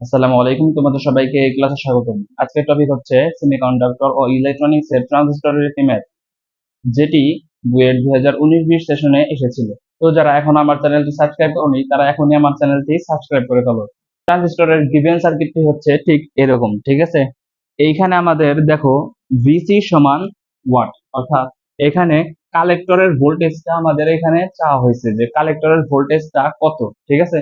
আসসালামু আলাইকুম, তোমাদের সবাইকে ক্লাসে স্বাগতম। আজকের টপিক হচ্ছে সেমিকন্ডাক্টর ও ইলেকট্রনিক্স এর ট্রানজিস্টরের ম্যাথ যেটি বুয়েট দুই হাজার উনিশ বিশ সেশনে এসেছিল। তো যারা এখন আমার চ্যানেলটি সাবস্ক্রাইব করনি, তারা এখনই আমার চ্যানেলটি সাবস্ক্রাইব করে ফেলো। ট্রানজিস্টরের গিভেন সার্কিটটি হচ্ছে ঠিক এরকম, ঠিক আছে? এইখানে আমাদের দেখো ভিসি সমান ওয়াট অর্থাৎ এখানে কালেক্টরের ভোল্টেজটা আমাদের এখানে চাওয়া হয়েছে যে কালেক্টরের ভোল্টেজটা কত, ঠিক আছে?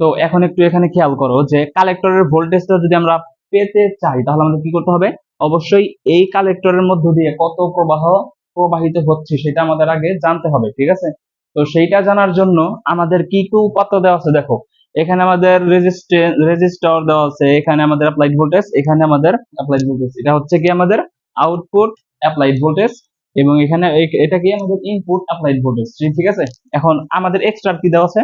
তো এখন একটু এখানে খেয়াল করো যে কালেক্টরের ভোল্টেজটা যদি আমরা পেতে চাই, তাহলে আমাদের কি করতে হবে? অবশ্যই এই কালেক্টরের মধ্য দিয়ে কত প্রবাহ প্রবাহিত হচ্ছে সেটা আমাদের আগে জানতে হবে, ঠিক আছে? তো সেইটা জানার জন্য আমাদের কি কি উপাত্ত দেওয়া আছে দেখো। এখানে আমাদের রেজিস্টার দেওয়া আছে, এখানে আমাদের অ্যাপ্লাইড ভোল্টেজ এখানে আমাদের অ্যাপ্লাইড ভোল্টেজ এটা হচ্ছে কি আমাদের আউটপুট অ্যাপ্লাইড ভোল্টেজ এবং এখানে এটা কি আমাদের ইনপুট অ্যাপ্লাইড ভোল্টেজ ঠিক আছে? এখন আমাদের এক্সট্রা কি দেওয়া আছে?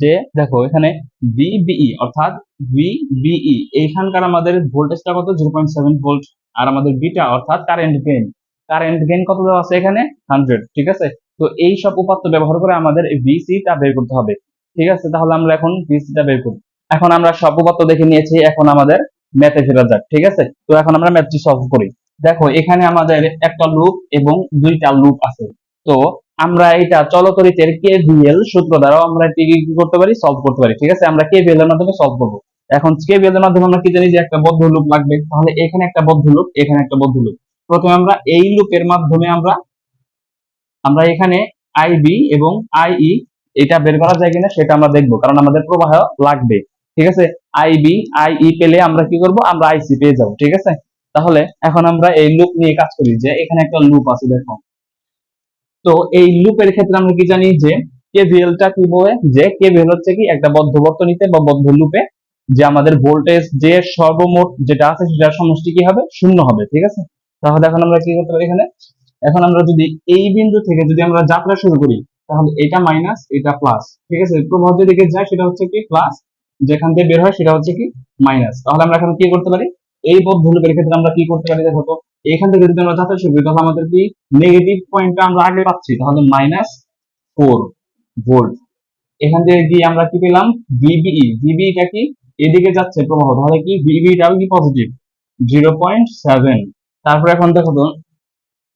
যে দেখো এখানে ভিবিই অর্থাৎ ভিবিই এইখানকার আমাদের ভোল্টেজটা কত? জিরো পয়েন্ট সেভেন ভোল্ট আর আমাদের বিটা অর্থাৎ কারেন্ট গেইন কারেন্ট গেইন কত দেওয়া আছে এখানে? হান্ড্রেড ঠিক আছে? তো এই সব উপাত্ত ব্যবহার করে আমাদের ভিসি টা বের করতে হবে। ঠিক আছে? তাহলে আমরা এখন ভিসি টা বের করি। এখন আমরা সব উপাত্ত দেখে নিয়েছি, এখন আমাদের ম্যাথে ফেরা যাক, ঠিক আছে? তো এখন আমরা ম্যাথটি সলভ করি। দেখো, এখানে আমাদের একটা লুপ এবং দুইটা লুপ আছে। তো আমরা এটা চলতরিতের কেভিএল সূত্র দ্বারাও আমরা এটি কি করতে পারি? সলভ করতে পারি। ঠিক আছে? আমরা কেভিএল এর মাধ্যমে সলভ করব। এখন কেভিএল এর মাধ্যমে আমরা কি জানি যে একটা বদ্ধ লুপ লাগবে। তাহলে এখানে একটা বদ্ধ লুপ এখানে একটা বদ্ধ লুপ প্রথমে আমরা এই লুপের মাধ্যমে আমরা আমরা এখানে আইবি এবং আইই এটা বের করা যায় কিনা সেটা আমরা দেখব, কারণ আমাদের প্রবাহ লাগবে। ঠিক আছে? আইবি আইই পেলে আমরা কি করব? আমরা আইসি পেয়ে যাব। ঠিক আছে? তাহলে এখন আমরা এই লুপ নিয়ে কাজ করি যে এখানে একটা লুপ আছে, দেখো। তো এই লুপের ক্ষেত্রে আমরা কি জানি যে কেভিএল টা কি বলে? যে কেভিএল হচ্ছে কি একটা বদ্ধ বর্তনীতে বা বদ্ধ লুপে যে আমাদের ভোল্টেজ যে সর্বমোট যেটা আছে সেটার সমষ্টি কি হবে? শূন্য হবে, ঠিক আছে? তাহলে এখন আমরা কি করতে পারি এখানে? এখন আমরা যদি এই বিন্দু থেকে যদি আমরা যাত্রা শুরু করি, তাহলে এটা মাইনাস এটা প্লাস ঠিক আছে? প্রবাহ যেদিকে যায় সেটা হচ্ছে কি প্লাস যেখান থেকে বের হয় সেটা হচ্ছে কি মাইনাস তাহলে আমরা এখন কি করতে পারি? এই বদ্ধ লুপের ক্ষেত্রে আমরা কি করতে পারি দেখো এখান থেকে যদি আমরা শুরু করি তাহলে আমাদের কি নেগেটিভ পয়েন্টটা আমরা আগে পাচ্ছি? তাহলে মাইনাস ফোর ভোল্ট এখান থেকে গিয়ে আমরা কি পেলাম? ভিবিই ভিবিইটা কি? এদিকে যাচ্ছে প্রবাহ। তাহলে কি? ভিবিইটাও কি পজিটিভ জিরো পয়েন্ট সেভেন তারপরে এখন দেখো তো,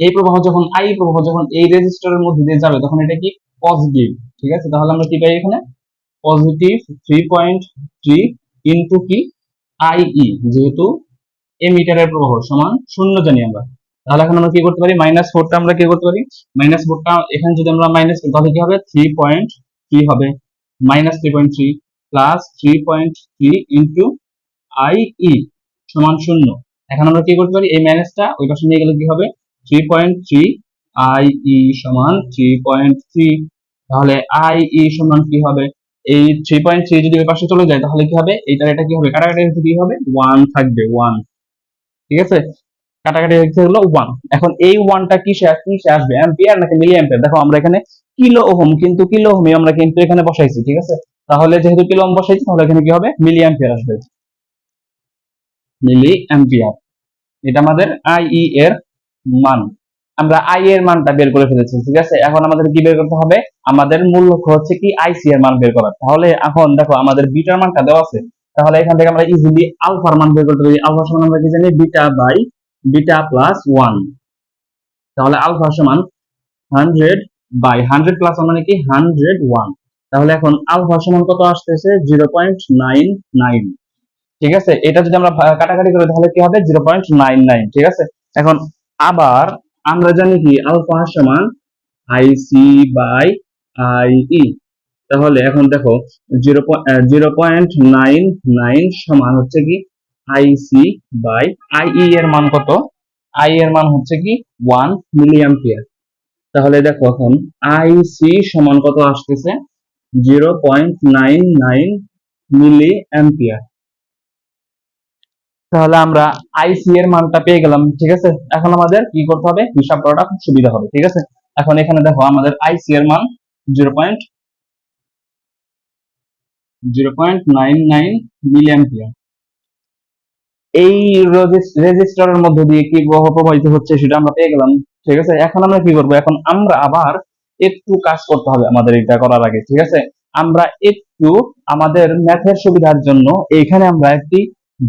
এই প্রবাহ যখন আই প্রবাহ যখন এই রেজিস্টারের মধ্যে দিয়ে যাবে, তখন এটা কি? পজিটিভ ঠিক আছে? তাহলে আমরা কি পাই এখানে? Positive three point three into কি? আইই যেহেতু এমিটারের প্রবাহ সমান শূন্য জানি আমরা। তাহলে এখন আমরা কি করতে পারি? মাইনাস ফোরটা আমরা কি করতে পারি? মাইনাস ফোরটা এখানে যদি আমরা মাইনাস করি, তাহলে কি হবে? থ্রি পয়েন্ট থ্রি হবে। Minus three point three plus three point three into I E সমান শূন্য। এখন আমরা কি করতে পারি? এই মাইনাসটা ওই পাশে নিয়ে গেলে কি হবে? Three point three I E সমান থ্রি পয়েন্ট থ্রি তাহলে আই ই সমান কি হবে? এই থ্রি পয়েন্ট থ্রি যদি ওই পাশে চলে যায়, তাহলে কি হবে? এইটার এটা কি হবে? কাটাকাটি কি হবে? ওয়ান থাকবে ওয়ান ঠিক আছে? কাটাকাটি হচ্ছে হলো ওয়ান এখন এই ওয়ানটা কিসে কিসে আসবে? অ্যাম্পিয়ার নাকি মিলি অ্যাম্পিয়ার দেখো, আমরা এখানে কিলো ওহম, কিন্তু কিলো ওহমে আমরা কিন্তু এখানে বসাইছি, ঠিক আছে? তাহলে যেহেতু কিলো ওহম বসাইছি, তাহলে এখানে কি হবে? মিলি অ্যাম্পিয়ার আসবে। মিলি অ্যাম্পিয়ার এটা আমাদের আইই এর মান। আমরা আই এর মানটা বের করে ফেলেছি, ঠিক আছে? এখন আমাদের কি বের করতে হবে? আমাদের মূল লক্ষ্য হচ্ছে কি আইসি এর মান বের করা তাহলে এখন দেখো, আমাদের বিটার মানটা দেওয়া আছে। তাহলে এখান থেকে আমরা ইজিলি আলফার মান বের করতে পারি। আলফা সমান আমরা কি জানি? Beta by beta plus one তাহলে আলফা সমান হান্ড্রেড বাই হান্ড্রেড প্লাস মানে কি? হান্ড্রেড ওয়ান তাহলে এখন আলফা সমান কত আসতেছে? জিরো পয়েন্ট নাইন নাইন ঠিক আছে? এটা যদি আমরা কাটাকাটি করি, তাহলে কি হবে? জিরো পয়েন্ট নাইন নাইন ঠিক আছে? এখন আবার আমরা জানি কি? আলফা সমান আইসি বাই আইই তাহলে এখন দেখো, জিরো পয়েন্ট নাইন নাইন সমান হচ্ছে কি আইসি বাই আইই এর মান কত? আই এর মান হচ্ছে কি ওয়ান মিলি অ্যাম্পিয়ার তাহলে দেখো এখন আইসি সমান কত আসতেছে? Zero point nine nine milli ampere তাহলে আমরা আইসি এর মানটা পেয়ে গেলাম, ঠিক আছে? এখন আমাদের কি করতে হবে? হিসাব করাটা খুব সুবিধা হবে, ঠিক আছে? এখন এখানে দেখো আমাদের আইসি এর মান জিরো পয়েন্ট জিরো পয়েন্ট এই রেজিস্টারের দিয়ে কি প্রবাহিত হচ্ছে সেটা আমরা পেয়ে গেলাম। ঠিক আছে? এখন আমরা কি এখন আমরা আবার একটু কাজ করতে হবে আমাদের এটা করার আগে, ঠিক আছে? আমরা একটু আমাদের ম্যাথের সুবিধার জন্য এইখানে আমরা একটি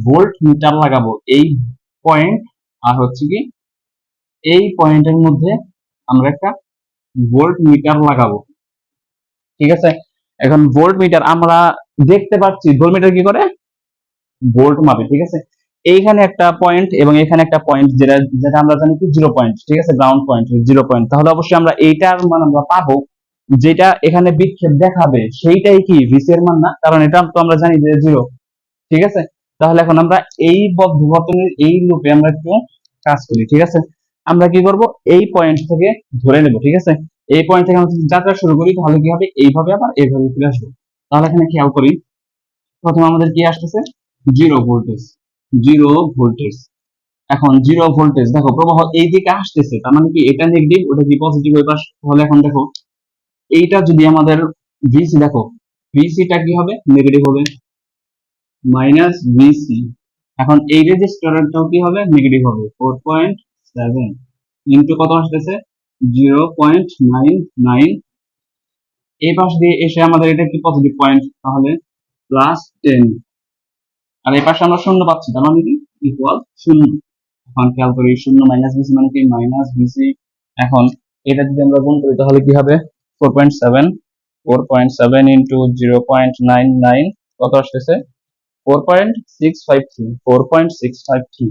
ভোল্ট মিটার লাগাবো। এই পয়েন্ট আর হচ্ছে কি, এই পয়েন্টের মধ্যে আমরা একটা ভোল্ট মিটার লাগাবো। ঠিক আছে? এখন ভোল্ট মিটার আমরা দেখতে পাচ্ছি ভোল্ট মিটার কি করে? ভোল্ট মাপে, ঠিক আছে? এইখানে একটা পয়েন্ট এবং এখানে একটা পয়েন্ট যেটা যেটা আমরা জানি কি? জিরো পয়েন্ট ঠিক আছে? গ্রাউন্ড পয়েন্ট জিরো পয়েন্ট তাহলে অবশ্যই আমরা এইটার মান আমরা পাবো, যেটা এখানে বিক্ষেপ দেখাবে, সেইটাই কি? ভিসি এর মান না? কারণ এটা তো আমরা জানি যে জিরো ঠিক আছে? তাহলে এখন আমরা এই বর্তনের এই লুপে আমরা একটু কাজ করি, ঠিক আছে? আমরা কি করব? এই পয়েন্ট থেকে ধরে নেব, ঠিক আছে? এই পয়েন্ট থেকে আমরা যাত্রা শুরু করি, তাহলে কি হবে? এইভাবে আবার এইভাবে ফিরে আসবে। তাহলে এখানে খেয়াল করি, প্রথমে আমাদের কি আসতেছে? জিরো ভোল্টেজ জিরো ভোল্টেজ এখন জিরো ভোল্টেজ দেখো, প্রবাহ এই দিকে আসতেছে, তার মানে কি এটা নেগেটিভ ওটা কি পজিটিভ ওই পাশ তাহলে এখন দেখো, এইটা যদি আমাদের ভিসি দেখো ভিসিটা কি হবে? নেগেটিভ হবে। মাইনাস ভিসি এখন এই রেজিস্টারটাও কি হবে? নেগেটিভ হবে। ফোর পয়েন্ট সেভেন ইন্টু কত আসতেছে? জিরো পয়েন্ট নাইন নাইন এই পাশ দিয়ে এসে আমাদের এটা কি পজিটিভ পয়েন্ট তাহলে প্লাস টেন আর এই পাশে আমরা শূন্য পাচ্ছি, তার মানে কি? ইকুয়াল শূন্য। এখন খেয়াল করি, শূন্য মাইনাস বিসি মানে কি? মাইনাস বিসি এখন এটা যদি আমরা গুণ করি, তাহলে কি হবে? Four point seven four point seven into zero point nine nine কত আসতেছে? Four point six five three four point six five three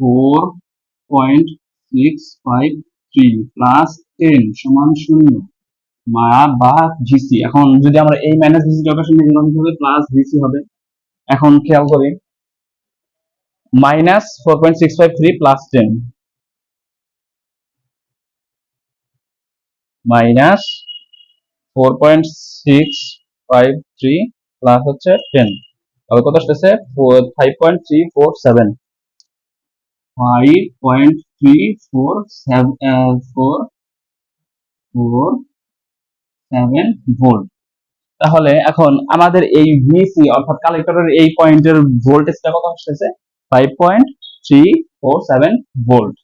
four point six five three plus ten সমান শূন্য। মা বা ভিসি এখন যদি আমরা এই মাইনাস হবে প্লাস হবে। এখন খেয়াল করি minus four point six five three plus minus four point six five three plus হচ্ছে টেন তাহলে কত আসতেছে? Five point three four seven five point three four four four seven volt তাহলে এখন আমাদের এই ভিসি অর্থাৎ কালেক্টরের এই পয়েন্টের ভোল্টেজটা কত আসতেছে? Five point three four seven volt